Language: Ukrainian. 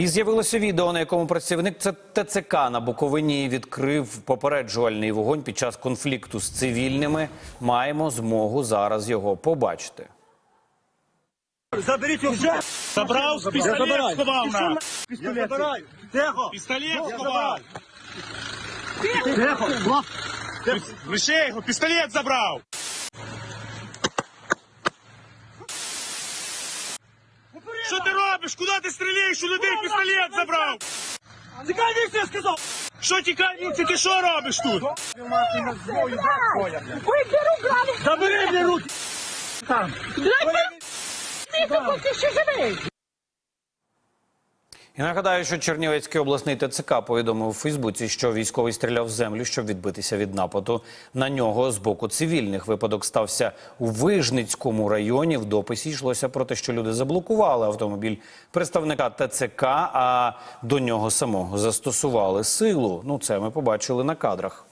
І з'явилося відео, на якому працівник ТЦК на Буковині відкрив попереджувальний вогонь під час конфлікту з цивільними. Маємо змогу зараз його побачити. Заберіть його вже! Забрав, пістолет сховав на. Забираю! Тихо! Пістолет сховав. Тихо! Влад! Лише його, пістолет забрав. Що ти робиш? Куди ти стріляєш? У людей пістолет забрав. Тікай віці, я сказав! Що тікай, ти що робиш тут? Ой, беру грали. Забери мені руки! Тихо, поки ще живий. І нагадаю, що Чернівецький обласний ТЦК повідомив у Фейсбуці, що військовий стріляв в землю, щоб відбитися від нападу на нього з боку цивільних. Випадок стався у Вижницькому районі. В дописі йшлося про те, що люди заблокували автомобіль представника ТЦК, а до нього самого застосували силу. Ну це ми побачили на кадрах.